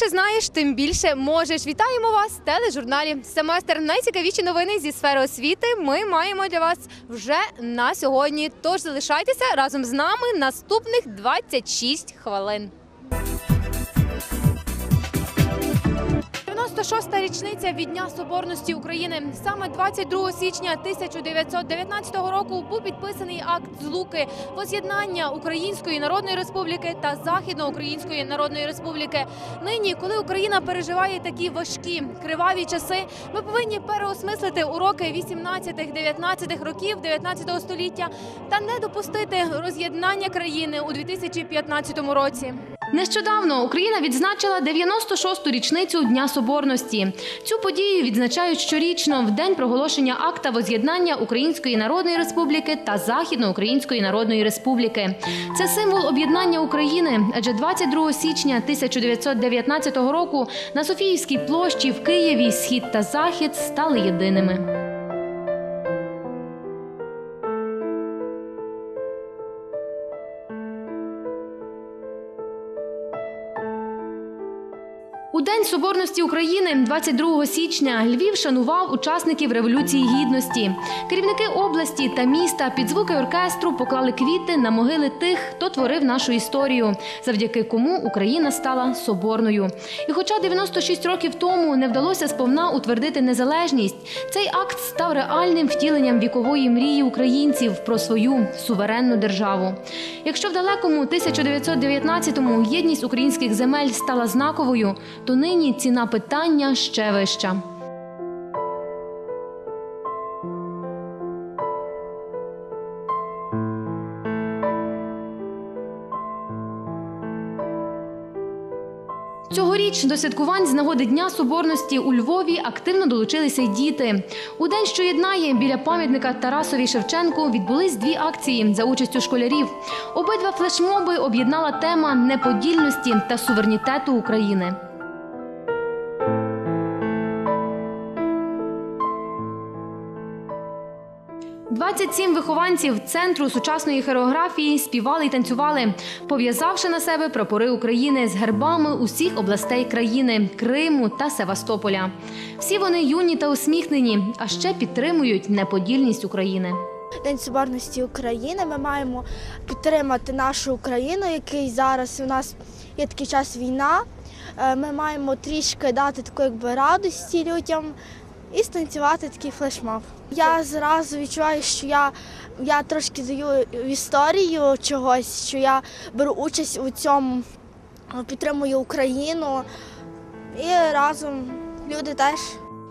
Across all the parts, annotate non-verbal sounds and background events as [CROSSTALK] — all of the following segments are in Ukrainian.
більше знаєш, тим більше можеш. Вітаємо вас в тележурналі Семестр. Найцікавіші новини зі сфери освіти. Ми маємо для вас вже на сьогодні. Тож залишайтеся разом з нами наступних 26 хвилин. 96-та річниця від Дня Соборності України. Саме 22 січня 1919 року був підписаний акт злуки воз'єднання Української Народної Республіки та Західноукраїнської Народної Республіки. Нині, коли Україна переживає такі важкі криваві часи, ми повинні переосмислити уроки 18-19 років 19 століття та не допустити роз'єднання країни у 2015 році. Нещодавно Україна відзначила 96-ту річницю Дня Соборності. Цю подію відзначають щорічно в день проголошення акта воз'єднання Української Народної Республіки та Західноукраїнської Народної Республіки. Це символ об'єднання України, адже 22 січня 1919 року на Софіївській площі в Києві схід та захід стали єдиними. У День Соборності України, 22 січня, Львів шанував учасників Революції Гідності. Керівники області та міста під звуки оркестру поклали квіти на могили тих, хто творив нашу історію, завдяки кому Україна стала соборною. І хоча 96 років тому не вдалося сповна утвердити незалежність, цей акт став реальним втіленням вікової мрії українців про свою суверенну державу. Якщо в далекому 1919-му єдність українських земель стала знаковою, то нині ціна питання ще вища. Цьогоріч до святкувань з нагоди Дня Соборності у Львові активно долучилися й діти. У день, що єднає біля пам'ятника Тарасові Шевченку, відбулись дві акції за участю школярів. Обидва флешмоби об'єднала тема неподільності та суверенітету України. – 27 вихованців центру сучасної хореографії співали і танцювали, пов'язавши на себе прапори України з гербами усіх областей країни Криму та Севастополя. Всі вони юні та усміхнені, а ще підтримують неподільність України. День Соборності України. Ми маємо підтримати нашу Україну, який зараз у нас є такий час війна. Е, Ми маємо трішки дати такої якби радості людям і станцювати такий флешмоб. Я зразу відчуваю, що я, я трошки даю в історію чогось, що я беру участь у цьому, підтримую Україну і разом люди теж.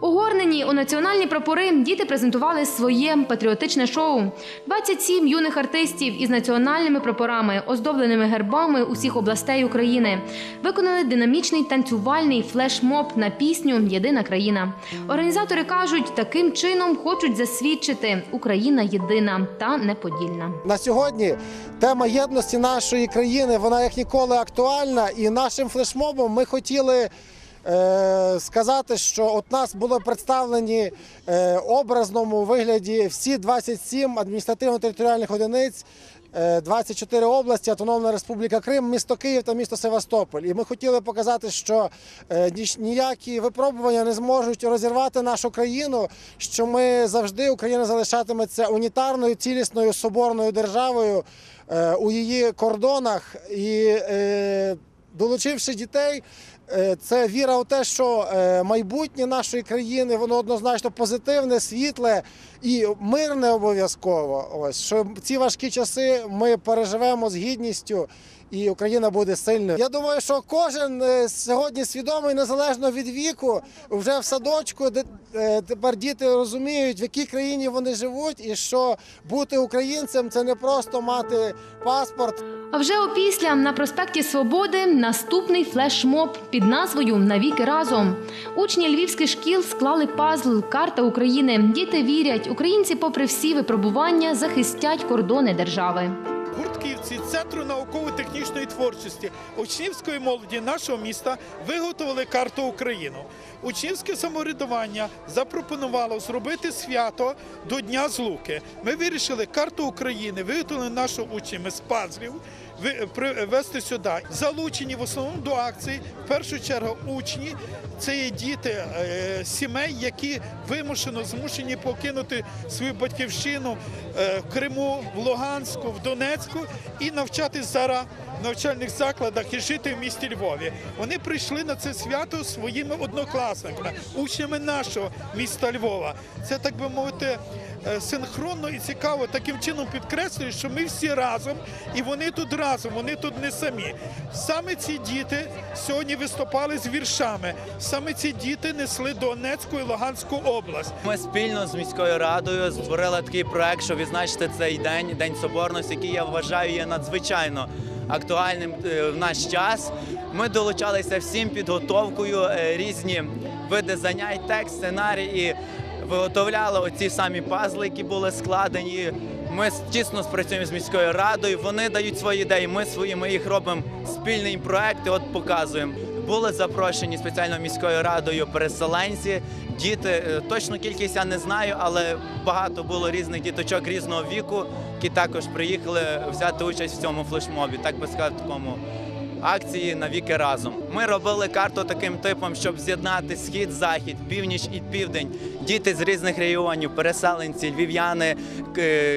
Угорнені у національні прапори діти презентували своє патріотичне шоу. 27 юних артистів із національними прапорами, оздобленими гербами усіх областей України, виконали динамічний танцювальний флешмоб на пісню Єдина країна. Організатори кажуть, таким чином хочуть засвідчити Україна єдина та неподільна. На сьогодні тема єдності нашої країни вона як ніколи актуальна, і нашим флешмобом ми хотіли. Е, Сказати, що от нас були представлені е, образному вигляді всі 27 адміністративно-територіальних одиниць, е, 24 області, Автономна Республіка Крим, місто Київ та місто Севастополь. І ми хотіли показати, що е, ніякі випробування не зможуть розірвати нашу країну, що ми завжди Україна залишатиметься унітарною, цілісною соборною державою е, у її кордонах і е, долучивши дітей. Е, Це віра у те, що е, майбутнє нашої країни воно однозначно позитивне, світле і мирне обов'язково. Ось що ці важкі часи ми переживемо з гідністю, і Україна буде сильною. Я думаю, що кожен е, сьогодні свідомий, незалежно від віку, вже в садочку, де е, тепер діти розуміють, в якій країні вони живуть, і що бути українцем це не просто мати паспорт. А вже опісля на проспекті Свободи наступний флешмоб під назвою Навіки разом. Учні львівських шкіл склали пазл Карта України. Діти вірять, українці, попри всі випробування, захистять кордони держави. Гуртківці Центру науково-технічної творчості учнівської молоді нашого міста виготовили карту України. Учнівське самоврядування запропонувало зробити свято до Дня Злуки. Ми вирішили карту України, виготовили нашого учнів з пазлів, привезти сюди. Залучені в основному до акцій в першу чергу учні. Це є діти е, сімей, які вимушено змушені покинути свою батьківщину е, в Криму, в Луганську, в Донецьку і навчатись зараз в навчальних закладах і жити в місті Львові. Вони прийшли на це свято своїми однокласниками, учнями нашого міста Львова. Це так би мовити. Е, Синхронно і цікаво таким чином підкреслює, що ми всі разом, і вони тут разом, вони тут не самі. Саме ці діти сьогодні виступали з віршами. Саме ці діти несли Донецьку і Луганську область. Ми спільно з міською радою створили такий проект, щоб відзначити цей день, день соборності, який я вважаю є надзвичайно актуальним е, в наш час. Ми долучалися всім підготовкою е, різні види занять, текст, сценарій і виготовляли оці самі пазли, які були складені. Ми тісно спрацюємо з міською радою. Вони дають свої ідеї. Ми свої ми їх робимо спільний проект. і От показуємо. Були запрошені спеціально міською радою переселенці, діти. Е, Точну кількість я не знаю, але багато було різних діточок різного віку, які також приїхали взяти участь в цьому флешмобі, так би сказати, такому акції навіки разом. Ми робили карту таким типом, щоб з'єднати схід, захід, північ і південь. Діти з різних регіонів, переселенці, львів'яни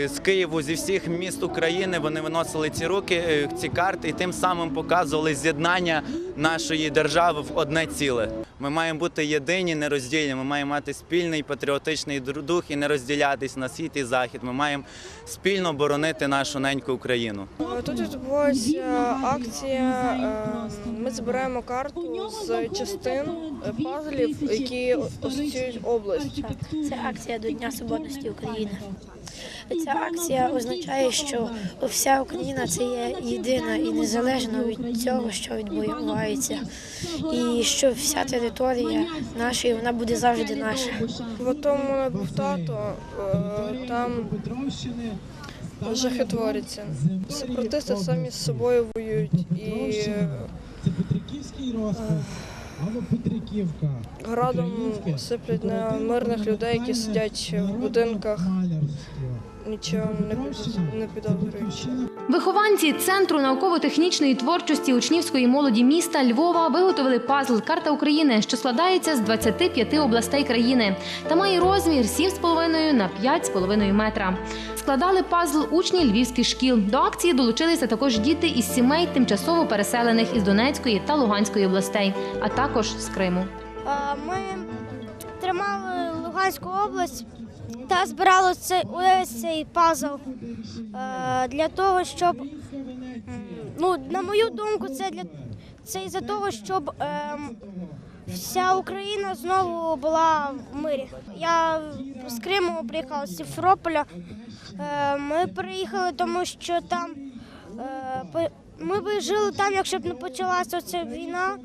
з Києву, зі всіх міст України. Вони виносили ці руки, е, ці карти, і тим самим показували з'єднання нашої держави в одне ціле. Ми маємо бути єдині, нероздільні. Ми маємо мати спільний патріотичний дух і не розділятись на схід і захід. Ми маємо спільно боронити нашу неньку Україну. Тут відбулася акція. е, Ми збираємо карту з частин е, пазлів, які асоціюють область. Це акція до Дня Соборності України. Ця акція означає, що вся Україна це є єдина і незалежно від цього, що відбувається, і що вся територія наша, і вона буде завжди наша. В тому тато, е, там жахи творяться. Сепаратисти самі з собою воюють і е, Це Петриківський розпад Петриківка. градом сиплять на мирних людей, які сидять в будинках. Нічого не не підозрюючи. Вихованці Центру науково-технічної творчості учнівської молоді міста Львова виготовили пазл Карта України, що складається з 25 областей країни та має розмір 7,5 на 5,5 метра. Складали пазл учні львівських шкіл. До акції долучилися також діти із сімей тимчасово переселених із Донецької та Луганської областей, а також з Криму. Ми тримали Луганську область та збирали цей, увесь цей пазл е, для того, щоб, ну, на мою думку, це для це із-за того, щоб ем, вся Україна знову була в мирі. Я з Криму приїхала з Сімферополя. Е, Ми приїхали, тому що там е, ми би жили там, якщо б не почалася ця війна.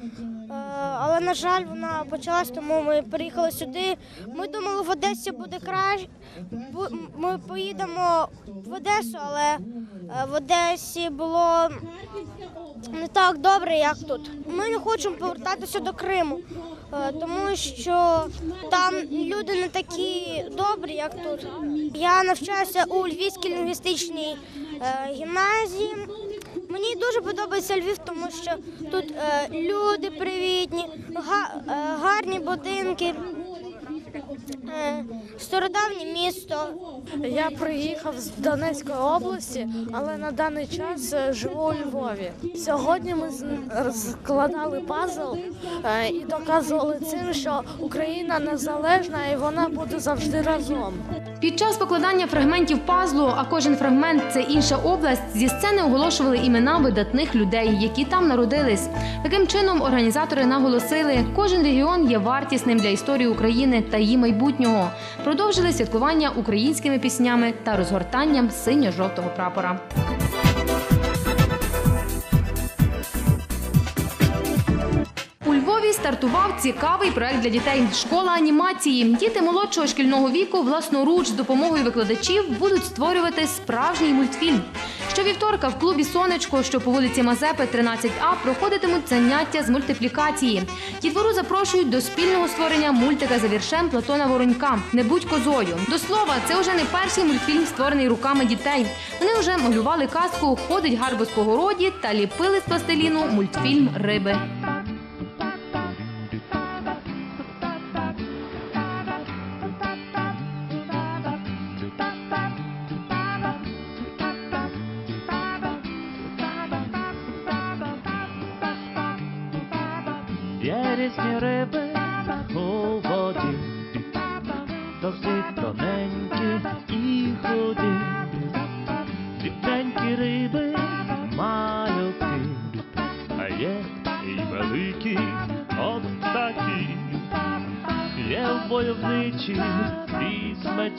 Але, на жаль, вона почалась, тому ми приїхали сюди. Ми думали, в Одесі буде краще. Ми поїдемо в Одесу, але е, в Одесі було не так добре, як тут. Ми не хочемо повертатися до Криму, е, тому що там люди не такі добрі, як тут. Я навчаюся у Львівській лінгвістичній е, гімназії. Мені дуже подобається Львів, тому що тут е, люди привітні, га- е, гарні будинки, е, стародавнє місто. Я приїхав з Донецької області, але на даний час е, живу у Львові. Сьогодні ми складали пазл е, і доказували цим, що Україна незалежна і вона буде завжди разом. Під час покладання фрагментів пазлу, а кожен фрагмент це інша область, зі сцени оголошували імена видатних людей, які там народились. Таким чином, організатори наголосили, кожен регіон є вартісним для історії України та її майбутнього. Продовжили святкування українськими піснями та розгортанням синьо-жовтого прапора. Стартував цікавий проект для дітей школа анімації. Діти молодшого шкільного віку власноруч з допомогою викладачів будуть створювати справжній мультфільм. Щовівторка в клубі Сонечко, що по вулиці Мазепи, 13А, проходитимуть заняття з мультиплікації. Дітвору запрошують до спільного створення мультика за віршем Платона Воронька Не будь козою. До слова, це вже не перший мультфільм, створений руками дітей. Вони вже малювали казку Ходить гарбуз по городі та ліпили з пластиліну мультфільм Риби.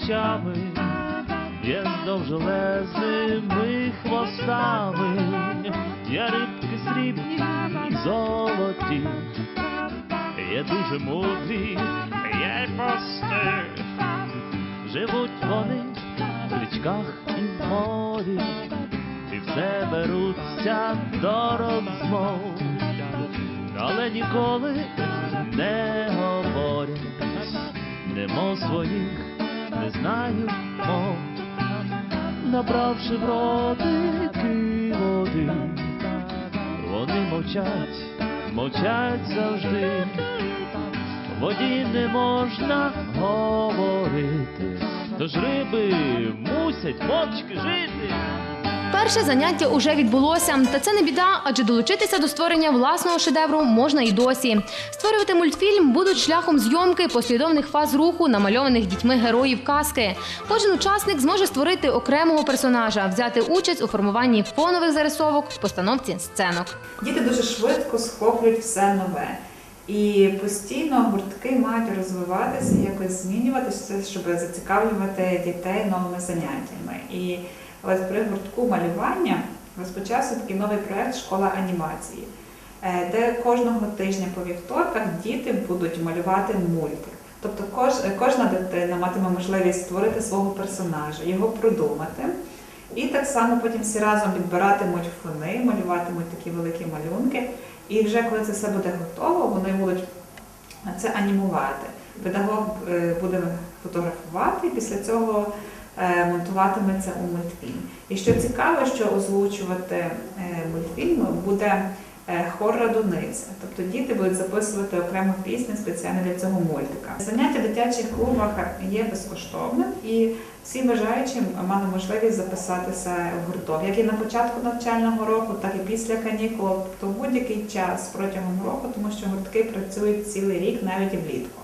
З є з довжелезними хвостами, є рибки срібні і золоті. Є дуже мудрі, є й прості. Живуть вони в річках і в морі, і все беруться до розмов, але ніколи не говорять, немо своїх не знаю, мов, набравши в ротики води, вони мовчать, мовчать завжди. Воді не можна говорити, тож риби мусять мовчки жити. Перше заняття уже відбулося, та це не біда, адже долучитися до створення власного шедевру можна і досі. Створювати мультфільм будуть шляхом зйомки послідовних фаз руху, намальованих дітьми героїв казки. Кожен учасник зможе створити окремого персонажа, взяти участь у формуванні фонових зарисовок, постановці сценок. Діти дуже швидко схоплюють все нове. І постійно гуртки мають розвиватися, якось змінюватися, щоб зацікавлювати дітей новими заняттями. І от при гуртку малювання розпочався такий новий проєкт Школа анімації, е, де кожного тижня по вівторках діти будуть малювати мультик. Тобто кожна дитина матиме можливість створити свого персонажа, його продумати. І так само потім всі разом підбиратимуть фони, малюватимуть такі великі малюнки. І вже коли це все буде готово, вони будуть це анімувати. Педагог е, буде фотографувати і після цього е, монтуватиме це у мультфільм. І що цікаво, що озвучувати е, мультфільм буде е, хор радуниця. Тобто діти будуть записувати окрему пісню спеціально для цього мультика. Заняття в дитячих клубах є безкоштовним і всі бажаючі мали можливість записатися в гурток, як і на початку навчального року, так і після канікул, тобто будь-який час протягом року, тому що гуртки працюють цілий рік, навіть влітку.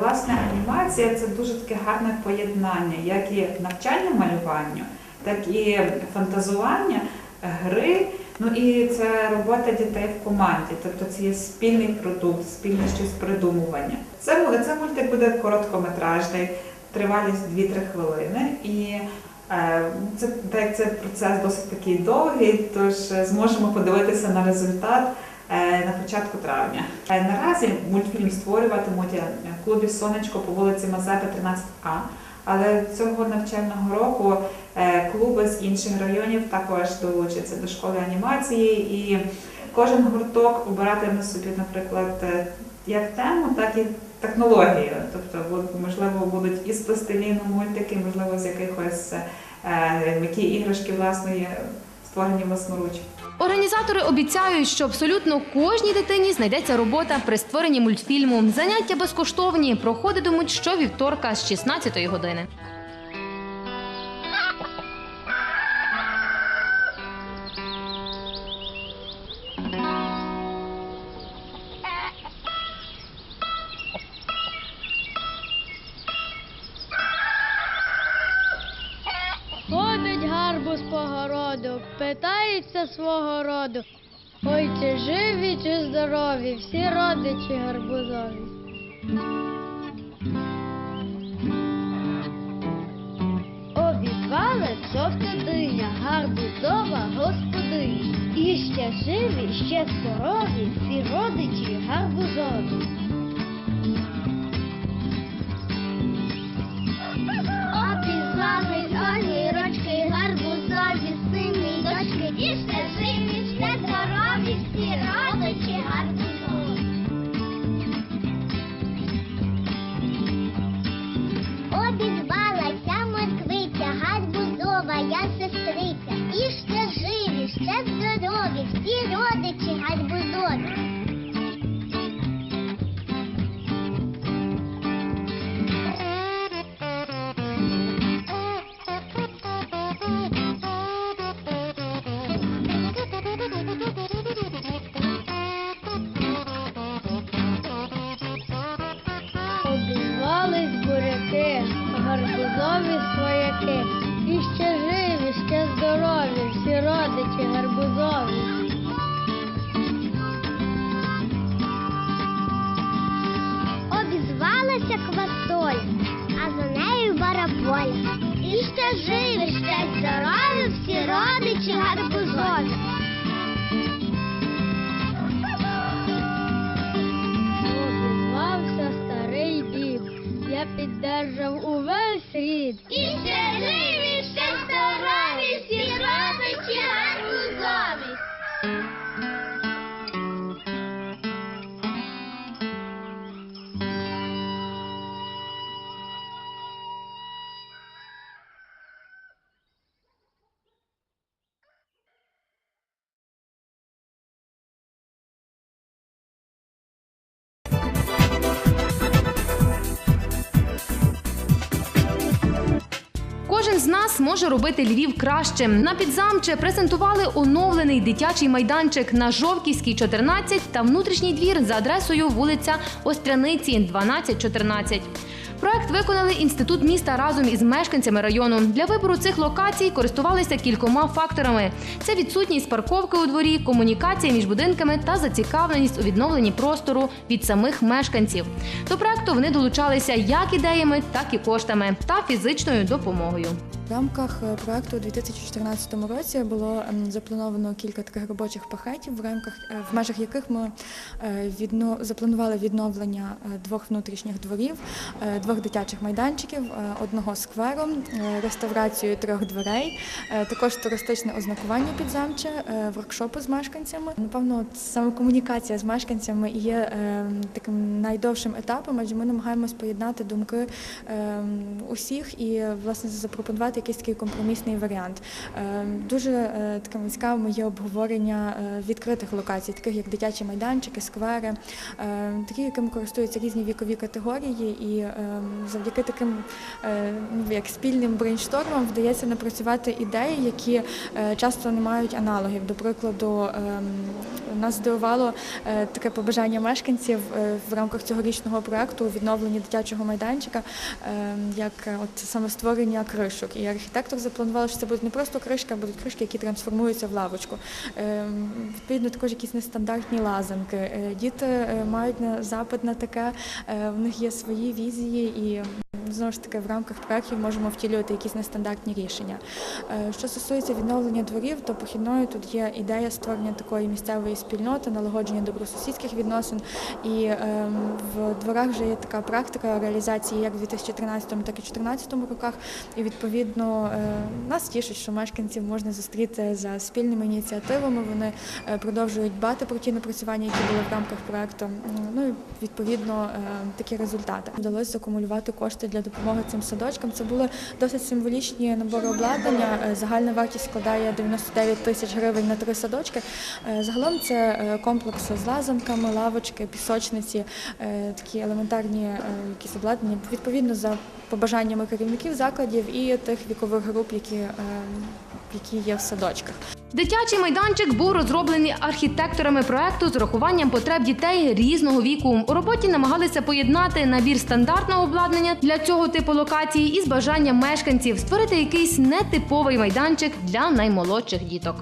Власне, анімація це дуже таке гарне поєднання, як і навчання малюванню, так і фантазування, гри. Ну і це робота дітей в команді, тобто це є спільний продукт, спільне щось придумування. Це, це мультик буде короткометражний, тривалість 2-3 хвилини. І е, це, так це процес досить такий довгий, тож е, зможемо подивитися на результат на початку травня. Е, Наразі мультфільм створюватимуть е, в клубі Сонечко по вулиці Мазепи 13А. Але цього навчального року е, клуби з інших районів також долучаться до школи анімації, і кожен гурток обиратиме собі, наприклад, е, як тему, так і технологію. Тобто, можливо, будуть із пластиліну мультики, можливо, з якихось е, м'які іграшки власної створені власноруч. Організатори обіцяють, що абсолютно кожній дитині знайдеться робота при створенні мультфільму. Заняття безкоштовні проходитимуть щовівторка з 16 години. Городу, питається свого роду. Ой, чи живі, чи здорові, всі родичі гарбузові. Обізвали жовта диня, гарбузова господиня. І ще живі, ще здорові, всі родичі гарбузові. Гарбузова я сестриця. І ще живі, ще здорові, всі родичі гарбузові. Робити Львів кращим. На підзамче презентували оновлений дитячий майданчик на Жовківській 14 та внутрішній двір за адресою вулиця Остряниці 12-14. Проект виконали інститут міста разом із мешканцями району. Для вибору цих локацій користувалися кількома факторами: це відсутність парковки у дворі, комунікація між будинками та зацікавленість у відновленні простору від самих мешканців. До проекту вони долучалися як ідеями, так і коштами та фізичною допомогою. Рамках е, проекту у 2014 році було ем, заплановано кілька таких робочих пакетів, в рамках е, в межах яких ми е, відно запланували відновлення двох внутрішніх дворів, двох дитячих майданчиків, одного скверу, реставрацію трьох дверей, також туристичне ознакування підзамче, е, воркшопи з мешканцями. Напевно, саме комунікація з мешканцями є таким найдовшим етапом, адже ми намагаємось поєднати думки е, усіх і власне запропонувати якийсь такий компромісний варіант. Е, Дуже е, таким цікавим є обговорення е, відкритих локацій, таких як дитячі майданчики, сквери, е, такі, якими користуються різні вікові категорії, і е, завдяки таким е, ну, як спільним брейнштормам вдається напрацювати ідеї, які часто не мають аналогів. До прикладу, нас здивувало таке побажання мешканців в рамках цьогорічного проекту відновленні дитячого майданчика, як от саме створення кришок. І архітектор запланував, що це будуть не просто кришки, а будуть кришки, які трансформуються в лавочку. Е, Відповідно, також якісь нестандартні лазанки. Е, Діти е, мають запит на таке, в них є свої візії і. Знову ж таки, в рамках проєктів можемо втілювати якісь нестандартні рішення. Що стосується відновлення дворів, то похідною тут є ідея створення такої місцевої спільноти, налагодження добросусідських відносин. І в дворах вже є така практика реалізації як в 2013, так і 2014 роках. І відповідно е, нас тішить, що мешканців можна зустріти за спільними ініціативами. Вони е, продовжують дбати про ті напрацювання, які були в рамках проекту. Ну і відповідно е, такі результати. Вдалося закумулювати кошти для допомоги цим садочкам. Це були досить символічні набори обладнання. Загальна вартість складає 99 тисяч гривень на три садочки. Загалом це комплекси з лазанками, лавочки, пісочниці, такі елементарні якісь обладнання. Відповідно за побажаннями керівників закладів і тих вікових груп, які, е, які є в садочках. Дитячий майданчик був розроблений архітекторами проекту з урахуванням потреб дітей різного віку. У роботі намагалися поєднати набір стандартного обладнання для цього типу локації із бажанням мешканців створити якийсь нетиповий майданчик для наймолодших діток.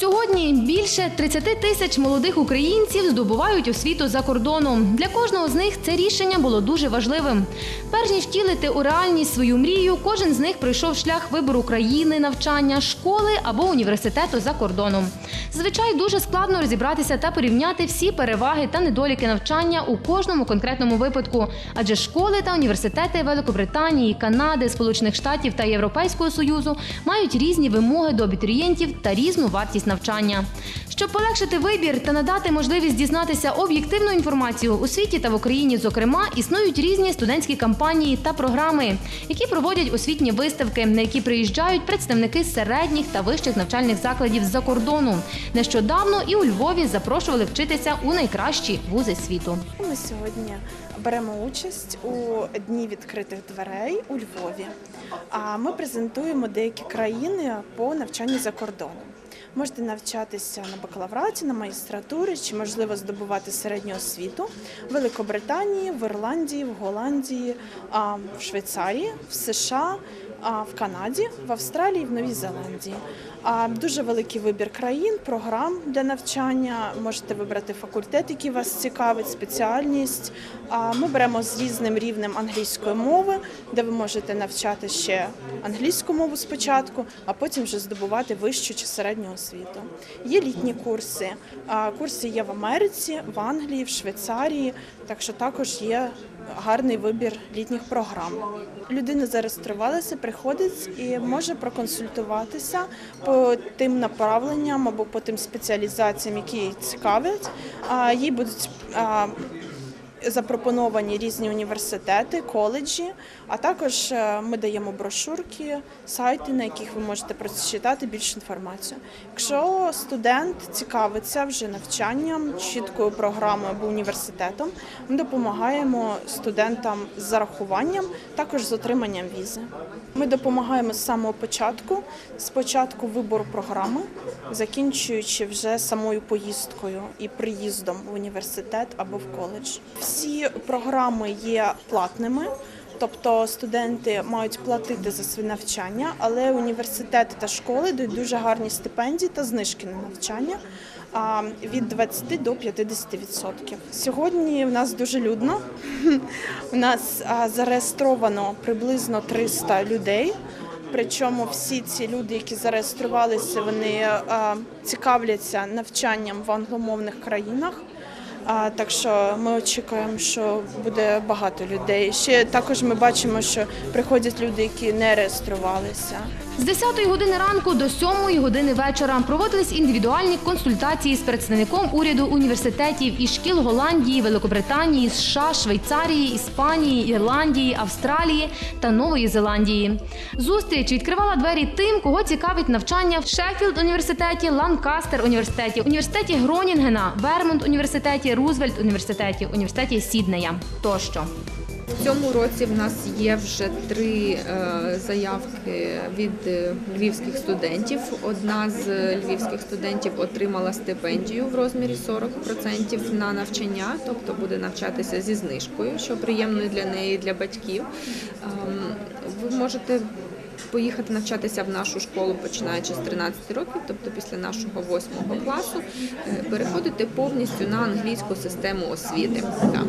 Сьогодні більше 30 тисяч молодих українців здобувають освіту за кордоном. Для кожного з них це рішення було дуже важливим. Перш ніж втілити у реальність свою мрію, кожен з них пройшов шлях вибору країни, навчання, школи або університету за кордоном. Звичай дуже складно розібратися та порівняти всі переваги та недоліки навчання у кожному конкретному випадку, адже школи та університети Великобританії, Канади, Сполучених Штатів та Європейського Союзу мають різні вимоги до абітурієнтів та різну вартість навчання. Щоб полегшити вибір та надати можливість дізнатися об'єктивну інформацію у світі та в Україні, зокрема, існують різні студентські кампанії та програми, які проводять освітні виставки, на які приїжджають представники середніх та вищих навчальних закладів з-за кордону. Нещодавно і у Львові запрошували вчитися у найкращі вузи світу. Ми сьогодні беремо участь у дні відкритих дверей у Львові. А ми презентуємо деякі країни по навчанню за кордоном. Можете навчатися на бакалавраті, на магістратурі чи можливо здобувати середню освіту в Великобританії, в Ірландії, в Голландії, в Швейцарії, в США, в Канаді, в Австралії, в Новій Зеландії. Дуже великий вибір країн, програм для навчання. Можете вибрати факультет, який вас цікавить, спеціальність. Ми беремо з різним рівнем англійської мови, де ви можете навчати ще англійську мову спочатку, а потім вже здобувати вищу чи середню освіту. Є літні курси. Курси є в Америці, в Англії, в Швейцарії, так що також є гарний вибір літніх програм. Людина зареєструвалася, приходить і може проконсультуватися по тим направленням або по тим спеціалізаціям, які її цікавлять. Їй будуть запропоновані різні університети, коледжі, а також е, ми даємо брошурки, сайти, на яких ви можете прочитати більше інформацію. Якщо студент цікавиться вже навчанням, чіткою програмою або університетом, ми допомагаємо студентам з зарахуванням, також з отриманням візи. Ми допомагаємо з самого початку, спочатку вибору програми, закінчуючи вже самою поїздкою і приїздом в університет або в коледж. Всі програми є платними. Тобто студенти мають платити за своє навчання, але університети та школи дають дуже гарні стипендії та знижки на навчання від 20 до 50%. Сьогодні в нас дуже людно. [LAUGHS] У нас зареєстровано приблизно 300 людей. Причому всі ці люди, які зареєструвалися, вони цікавляться навчанням в англомовних країнах. А, так що ми очікуємо, що буде багато людей. Ще також ми бачимо, що приходять люди, які не реєструвалися. З 10 години ранку до 7 години вечора проводились індивідуальні консультації з представником уряду університетів і шкіл Голландії, Великобританії, США, Швейцарії, Іспанії, Ірландії, Австралії та Нової Зеландії. Зустріч відкривала двері тим, кого цікавить навчання в Шеффілд університеті, Ланкастер університеті, університеті Гронінгена, Вермонт університеті, Рузвельт університеті, університеті Сіднея тощо. В цьому році в нас є вже три е, заявки від е, львівських студентів. Одна з львівських студентів отримала стипендію в розмірі 40% на навчання, тобто буде навчатися зі знижкою, що приємно для неї, і для батьків. Ем, Ви можете поїхати навчатися в нашу школу починаючи з 13 років, тобто після нашого 8 класу, е, переходити повністю на англійську систему освіти. Е,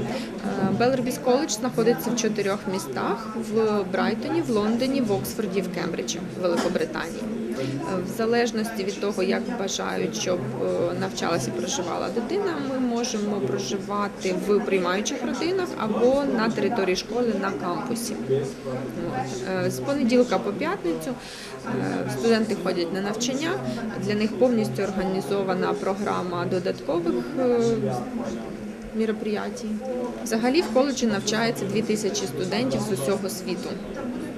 Белербіс коледж знаходиться в чотирьох містах: в Брайтоні, в Лондоні, в Оксфорді, в Кембриджі, в Великобританії. Е, В залежності від того, як бажають, щоб навчалася і проживала дитина, ми можемо проживати в приймаючих родинах або на території школи на кампусі. З понеділка по п'ятницю е, студенти ходять на навчання. Для них повністю організована програма додаткових. е, Міроприятій. Взагалі в коледжі навчається 2000 студентів з усього світу.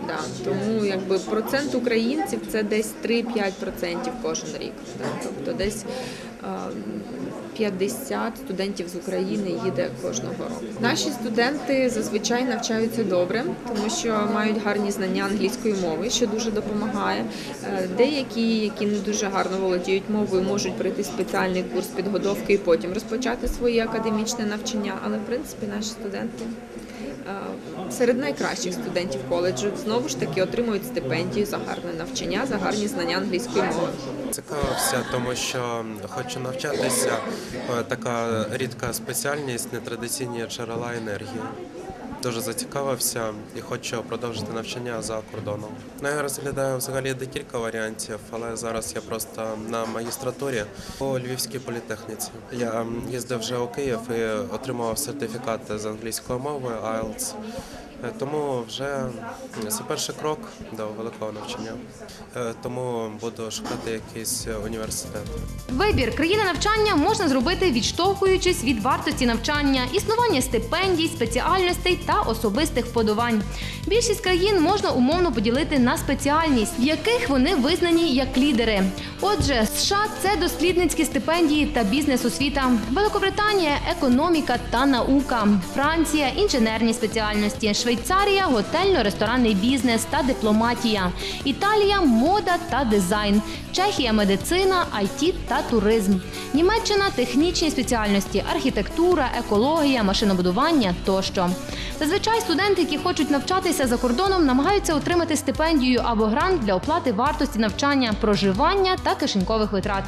Да, тому якби процент українців це десь 3-5% кожен рік. Да, тобто десь е, 50 студентів з України їде кожного року. Наші студенти зазвичай навчаються добре, тому що мають гарні знання англійської мови, що дуже допомагає. Е, Деякі, які не дуже гарно володіють мовою, можуть пройти спеціальний курс підготовки і потім розпочати своє академічне навчання. Але в принципі наші студенти серед найкращих студентів коледжу знову ж таки отримують стипендію за гарне навчання, за гарні знання англійської мови. Цікавився, тому що хочу навчатися. Е, Така рідка спеціальність, нетрадиційні джерела енергії. Дуже зацікавився і хочу продовжити навчання за кордоном. Ну, я розглядаю взагалі декілька варіантів, але зараз я просто на магістратурі у Львівській політехніці. Я їздив вже у Київ і отримував сертифікат з англійської мови IELTS. Е, Тому вже це перший крок до великого навчання. Е, Тому буду шукати якийсь університет. Вибір країни навчання можна зробити відштовхуючись від вартості навчання, існування стипендій, спеціальностей та особистих вподобань. Більшість країн можна умовно поділити на спеціальність, в яких вони визнані як лідери. Отже, США це дослідницькі стипендії та бізнес-освіта, Великобританія економіка та наука, Франція інженерні спеціальності, Швейцарія готельно-ресторанний бізнес та дипломатія, Італія мода та дизайн, Чехія медицина, IT та туризм, Німеччина технічні спеціальності, архітектура, екологія, машинобудування тощо. Зазвичай студенти, які хочуть навчатися за кордоном, намагаються отримати стипендію або грант для оплати вартості навчання, проживання та кишенькових витрат.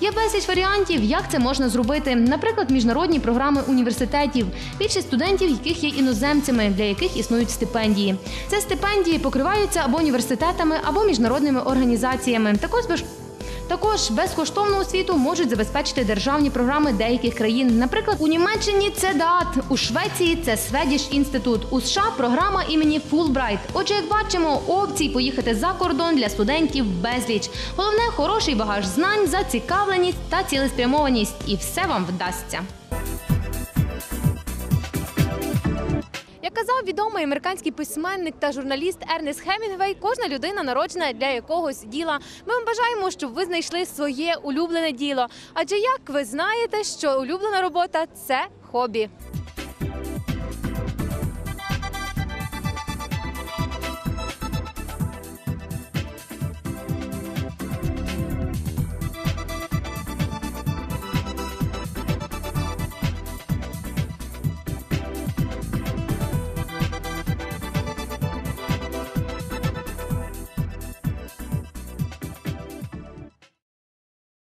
Є безліч варіантів, як це можна зробити. Наприклад, міжнародні програми університетів, більшість студентів, яких є іноземцями, для яких існують стипендії. Це стипендії покриваються або університетами, або міжнародними організаціями. Також також безкоштовну освіту можуть забезпечити державні програми деяких країн. Наприклад, у Німеччині це ДААТ, у Швеції це Сведіш інститут, у США програма імені Фулбрайт. Отже, як бачимо, опцій поїхати за кордон для студентів безліч. Головне хороший багаж знань, зацікавленість та цілеспрямованість, і все вам вдасться. Казав відомий американський письменник та журналіст Ернест Хемінгвей, кожна людина народжена для якогось діла. Ми вам бажаємо, щоб ви знайшли своє улюблене діло. Адже як ви знаєте, що улюблена робота це хобі.